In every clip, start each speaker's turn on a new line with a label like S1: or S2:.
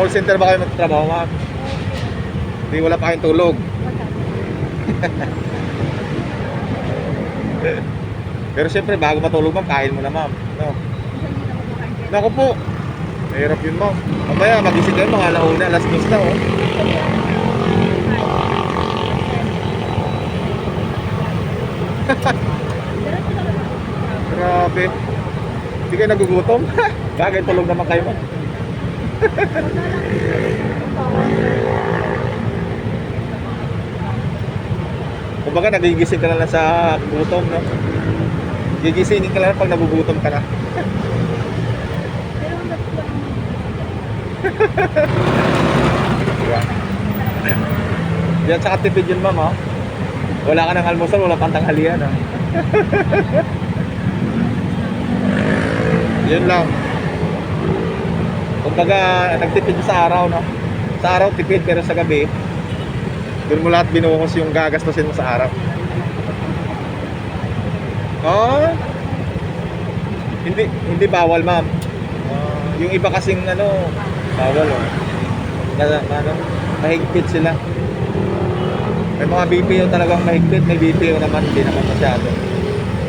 S1: call center ba kayo magtrabaho, ma'am? Hindi, wala pa kayong tulog. Pero siyempre, bago matulog, ma'am, kain mo na, ma'am. No? Naku po. Mahirap yun, ma'am. Mamaya, magising kayo mga alauna, alas 10 na, oh. Grabe. Hindi kayo nagugutom? Bagay, tulog naman kayo, ma'am. Kumbaga, nagigising ka na lang sa gutom, no? Gigisingin ka lang pag nagugutom ka na. Diba? Yan sa tipid yun, ma'am, ha? Wala ka ng almusal, wala pang tanghalian, ha? yun lang. Kumbaga, nagtipid sa araw, no? Sa araw, tipid, pero sa gabi, doon mo lahat binuhos yung gagastusin mo sa araw. Oh, hindi hindi bawal, ma'am. Ah, yung iba kasing ano, bawal oh. Na, ano, mahigpit sila. May mga BPO talagang mahigpit, may BPO naman hindi naman masyado.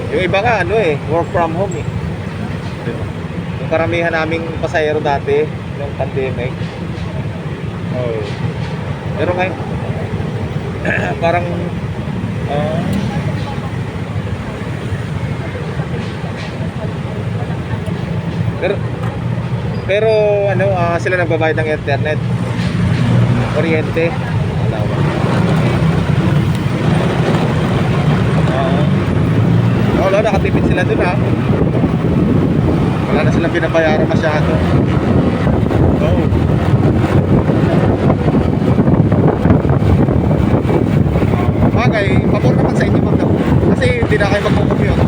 S1: Yung iba nga ano eh, work from home eh. Diba? Karamihan naming pasahero dati, nung pandemic. Oh. Pero ngayon, parang ah, pero pero ano ah, sila nagbabayad ng internet kuryente wala ba Oo. wala nakatipid sila dun ha wala na silang binabayaran masyado Oo. Bagay, pabor naman sa inyo ma'am no? Kasi hindi na kayo magkukumute.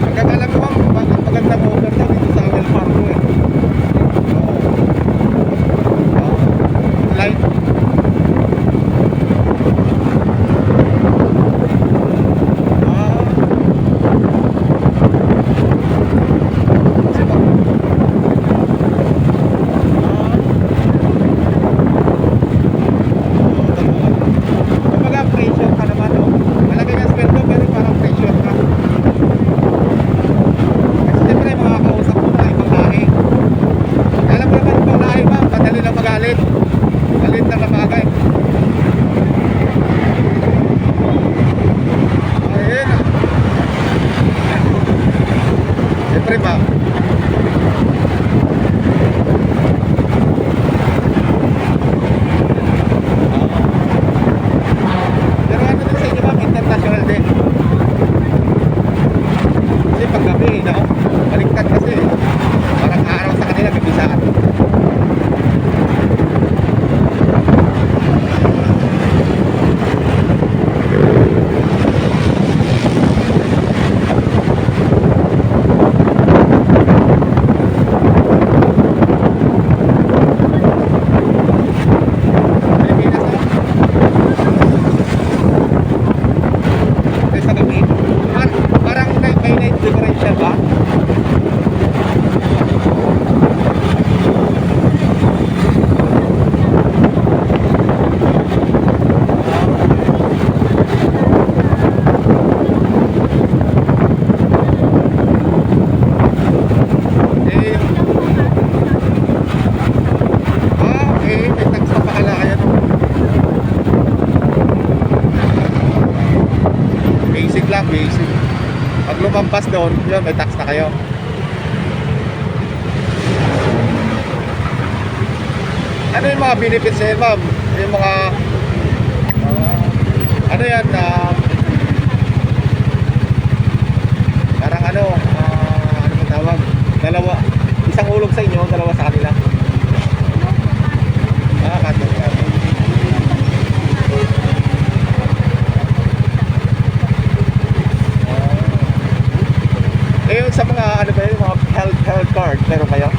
S1: Ang ganda ko ma'am, mag- maganda po overtaw dito sa Awel Fargo eh. Oo. Oo. Light. Ah. Kasi pag Kumbaga pressure ka naman, no? Malaki ka sweldo pero parang pressure ka. Kasi siyempre mga kausap mo na ibang lahi. Alam mo naman ibang lahi ba? Madali lang magalit. Galit lang na bagay. Ayun. Siyempre ba? Pero ano din sa inyo ma'am, international din. Kasi pag gabi, no? Baliktad kasi. Parang araw sa kanila, gabi sa atin. Pilipinas, no? Kasi sa gabi, par parang may, may night differential ba? Eh, ah, okay. May tax na pala kaya no? Basic lang, basic. Pag lumampas doon, yun, may tax na kayo. Ano yung mga benefits niya, ma'am? Yung mga... ah, ano yan? ah, parang ano, ah, ano yung tawag? Dalawa. Isang ulog sa inyo, dalawa sa kanila. Ah, kato. kato. Eh, yung sa mga ano ba yun, mga health, health card, meron kayo?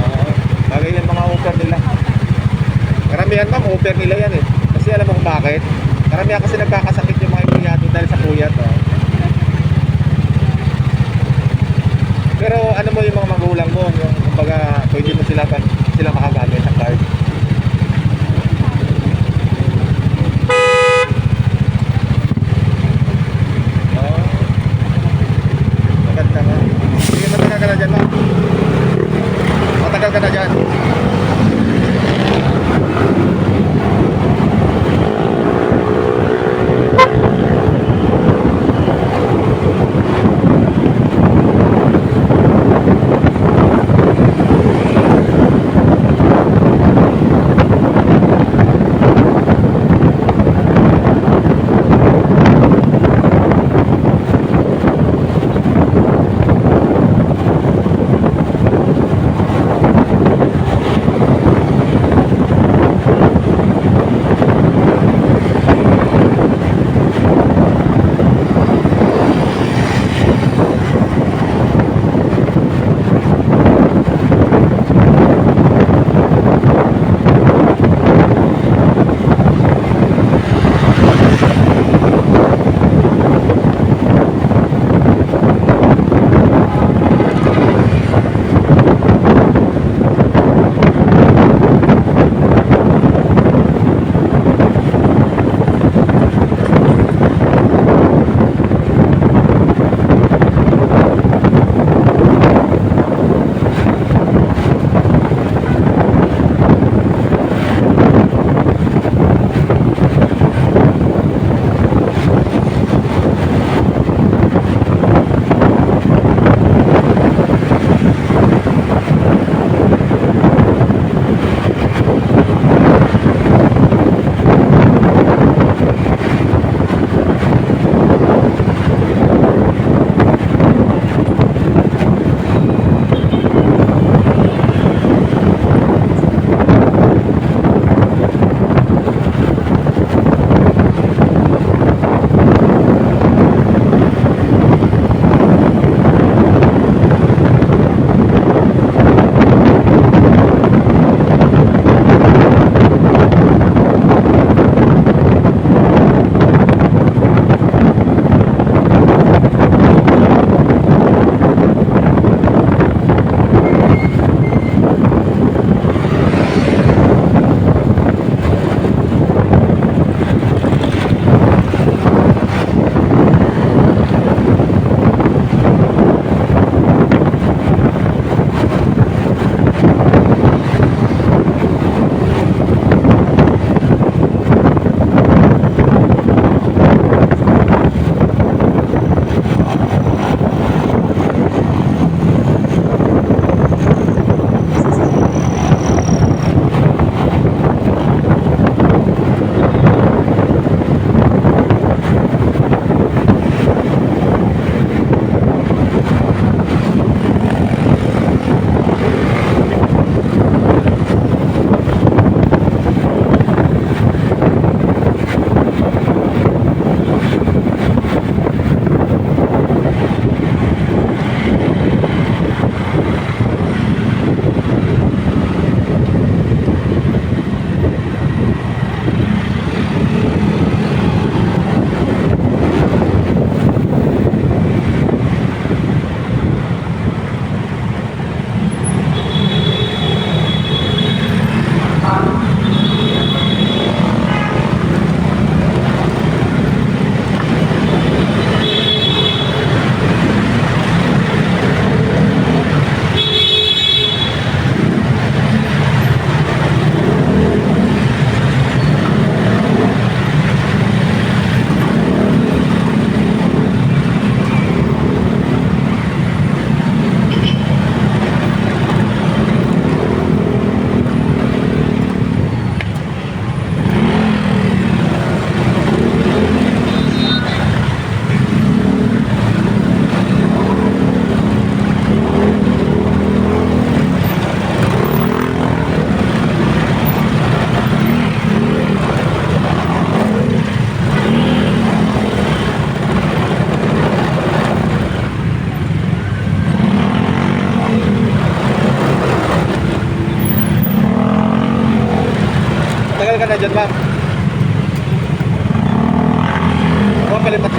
S1: Oo. bagay yung mga offer nila. Karamihan ma'am, offer nila yan eh. Kasi alam mo kung bakit? Karamihan kasi nagkakasakit yung mga empleyado dahil sa puyat, oh. Pero ano mo yung mga magulang mo, yung kumbaga pwede mo sila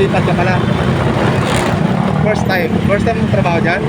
S1: palipat-lipat ka pala. First time. First time mong trabaho dyan?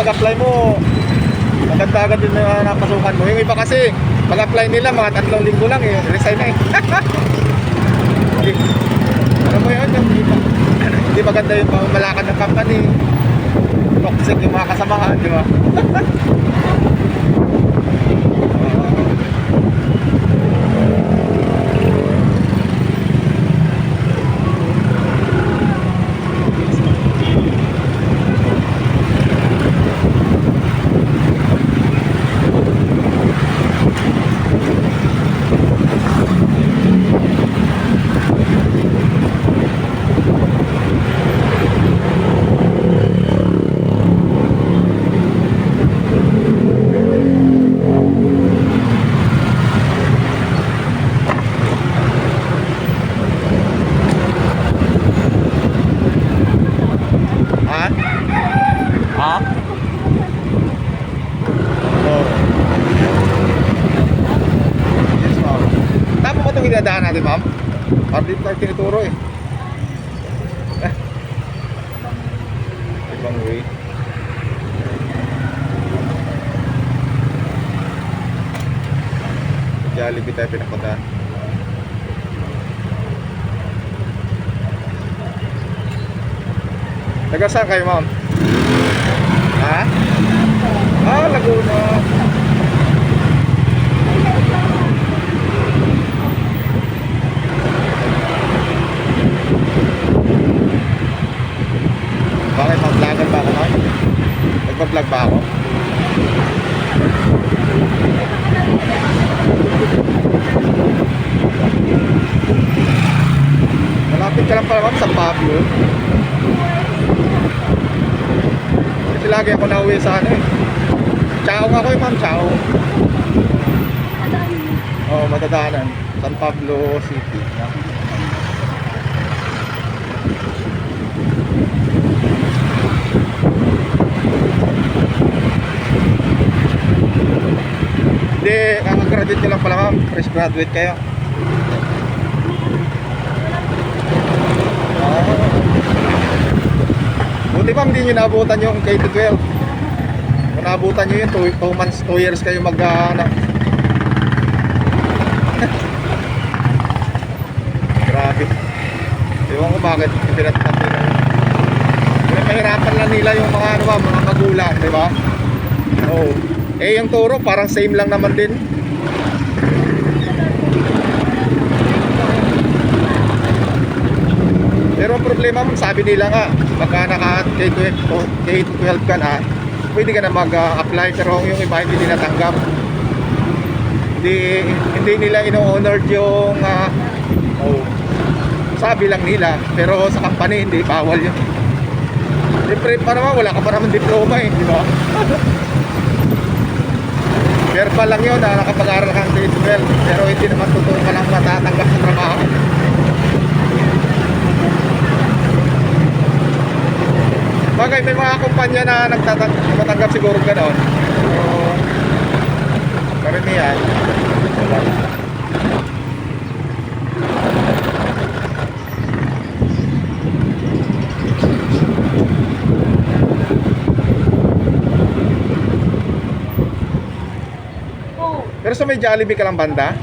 S1: Pag-apply mo, maganda agad din na napasukan mo. Yung iba kasi, pag-apply nila, mga tatlong linggo lang eh, resign na eh. Hindi. Alam mo yun, yung iba. Hindi maganda yung pamamalakad ng company. Toxic yung mga kasamahan, di ba? Ha? Ha? Oo. Yes, ma'am. Inadaan natin, ma'am? Parang dito tayo tinuturo. Eh. Ibang way. Jollibee tayo pinapunta. Taga saan kayo, ma'am? Ha? Ah, Laguna. Bakit mag-vlogger ba ako, ma'am? Nagpa-vlog ba ako? Malapit ka lang pala, ma'am, sa Pablo. Kasi lagi ako nauwi sa ano eh. Chaong ako eh, ma'am, Chaong. Oh, matadaanan. San Pablo City. Hindi, kakagraduate ko lang pala ma'am. Fresh graduate kayo. Ah. Buti ma'am, hindi nyo naabutan yung K-12. Kung naabutan nyo yun, 2 months, 2 years kayo mag, uh, ano. Grabe. Ewan ko bakit pinatapos nila yun. Pinapahirapan lang nila yung mga ano ba, mga magulang, di ba? Oo. Eh, yung turo, parang same lang naman din. Problema mo, sabi nila nga, pagka naka K-12, o K-12 ka na, pwede ka na mag-apply pero yung iba hindi nila tanggap. Hindi, hindi nila ino-honored yung ah, oh, sabi lang nila, pero sa company hindi, bawal yun. Siyempre, pa naman, wala ka pa naman diploma eh, di ba? Verbal lang yun na nakapag-aral kang grade 12 pero hindi naman totoo ka lang matatanggap sa trabaho. Bagay, may mga kumpanya na nagtatang nagtatanggap siguro gano'n. So, karamihan.
S2: Oh,
S1: Pero sa may Jollibee ka lang banda?